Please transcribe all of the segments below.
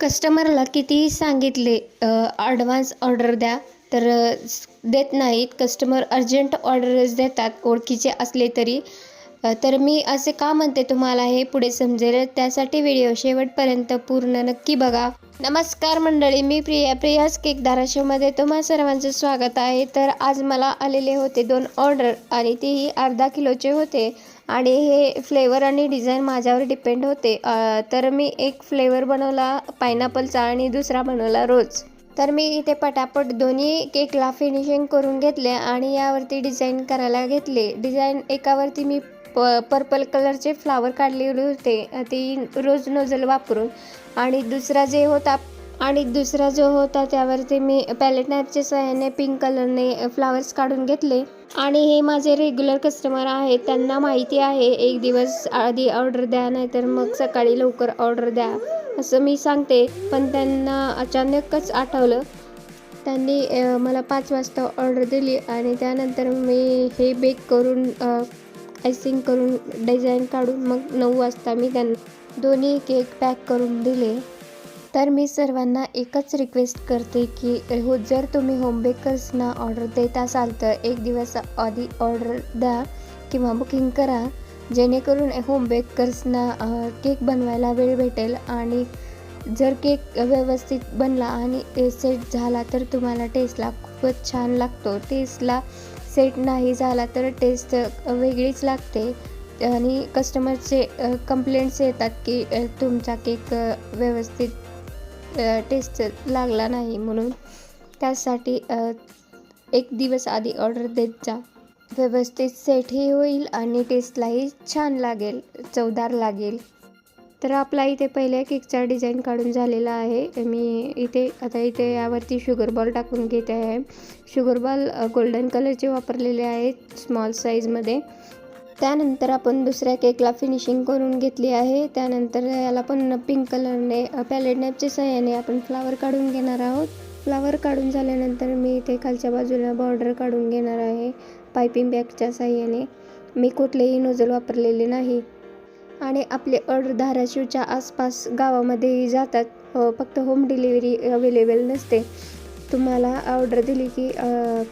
कस्टमरला कितीही सांगितले ॲडव्हान्स ऑर्डर द्या तर देत नाहीत. कस्टमर अर्जंट ऑर्डरच देतात ओळखीचे असले तरी. तर मी असे का म्हणते तुम्हाला हे पुढे समजेल? त्यासाठी व्हिडिओ शेवटपर्यंत पूर्ण नक्की बघा. नमस्कार मंडळी मी प्रिया प्रियाज केक धाराशिवमध्ये तुम्हा सर्वांचं स्वागत आहे. तर आज मला आलेले होते दोन ऑर्डर आणि तेही अर्धा किलोचे होते. आणि हे फ्लेवर आणि डिझाईन माझ्यावर डिपेंड होते. तर मी एक फ्लेवर बनवला पायनॅपलचा आणि दुसरा बनवला रोज. तर मी इथे पटापट दोन्ही केकला फिनिशिंग करून घेतले आणि यावरती डिझाईन करायला घेतले. डिझाईन एकावरती मी प पर्पल कलरचे फ्लावर काढलेले होते. ते रोज नोजल वापरून. आणि दुसरा जे होता आणि दुसरा जो होता त्यावरती मी पॅलेट नॅपच्या सहाय्याने पिंक कलरने फ्लावर्स काढून घेतले. आणि हे माझे रेग्युलर कस्टमर आहेत त्यांना माहिती आहे एक दिवस आधी ऑर्डर द्या नाहीतर मग सकाळी लवकर ऑर्डर द्या असं मी सांगते. पण त्यांना अचानकच आठवलं. त्यांनी मला पाच वाजता ऑर्डर दिली आणि त्यानंतर मी हे बेक करून आयसिंग करून डिझाईन काढून मग नऊ वाजता मी त्यांना दोन्ही केक पॅक करून दिले. तर मी सर्वांना एकच रिक्वेस्ट करते की हो जर तुम्ही होम बेकर्सना ऑर्डर देत असाल तर एक दिवस आधी ऑर्डर द्या किंवा बुकिंग करा. जेणेकरून होम बेकर्सना केक बनवायला वेळ भेटेल आणि जर केक व्यवस्थित बनला आणि सेट झाला तर तुम्हाला टेस्टला खूपच छान लागतो. टेस्टला सेट नाही झाला तर टेस्ट वेगळीच लागते. आणि कस्टमरचे कंप्लेंट्स येतात की तुमचा केक व्यवस्थित टेस्ट लागला नाही म्हणून. त्यासाठी एक दिवस आधी ऑर्डर देत जा. व्यवस्थित सेटही होईल आणि टेस्टलाही छान लागेल चवदार लागेल. तर आपला इथे पहिल्या केकचा डिझाईन काढून झालेला आहे. मी इथे आता इथे यावरती शुगर बॉल टाकून घेते आहे. शुगर बॉल गोल्डन कलरचे वापरलेले आहेत स्मॉल साईजमध्ये त्यानंतर आपण दुसऱ्या केकला फिनिशिंग करून घेतली आहे. त्यानंतर याला पण पिंक कलरने पॅलेट नॅपच्या सहाय्याने आपण फ्लावर काढून घेणार आहोत. फ्लावर काढून झाल्यानंतर मी इथे खालच्या बाजूला बॉर्डर काढून घेणार आहे पायपिंग बॅगच्या सहाय्याने. मी कुठलेही नोजल वापरलेले नाही. आणि आपले ऑर्डर धाराशिवच्या आसपास गावामध्येही जातात. हो, फक्त होम डिलिव्हरी अवेलेबल नसते. तुम्हाला ऑर्डर दिली की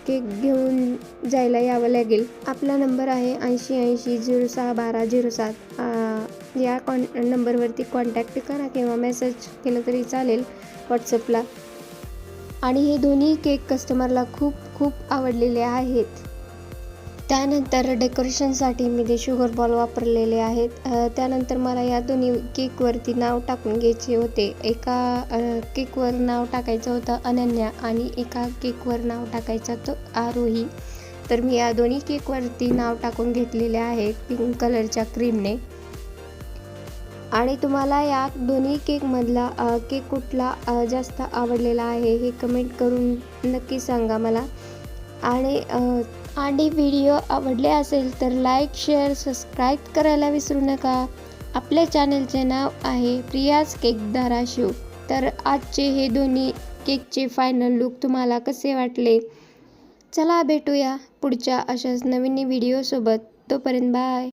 केक घेऊन जायला यावं लागेल. आपला नंबर आहे ऐंशी ऐंशी झिरो सहा बारा झिरो सात. या कॉन नंबरवरती कॉन्टॅक्ट करा किंवा मेसेज केलं तरी चालेल व्हॉट्सअपला आणि हे दोन्ही केक कस्टमरला खूप खूप आवडलेले आहेत. त्यानंतर डेकोरेशनसाठी मी ते शुगर बॉल वापरलेले आहेत त्यानंतर मला या दोन्ही केकवरती नाव टाकून घ्यायचे होते. एका केकवर नाव टाकायचं होतं अनन्या आणि एका केकवर नाव टाकायचं होतं आरोही. तर मी या दोन्ही केकवरती नाव टाकून घेतलेले आहे पिंक कलरच्या क्रीमने आणि तुम्हाला या दोन्ही केकमधला केक कुठला जास्त आवडलेला आहे हे कमेंट करून नक्की सांगा मला. आणि आणि व्हिडिओ आवडले असेल तर लाईक शेअर सबस्क्राईब करायला विसरू नका. आपल्या चॅनलचे नाव आहे प्रियाज केक धाराशिव तर आजचे हे दोन्ही केकचे फायनल लुक तुम्हाला कसे वाटले? चला भेटूया पुढच्या अशाच नवीन व्हिडिओसोबत. तोपर्यंत बाय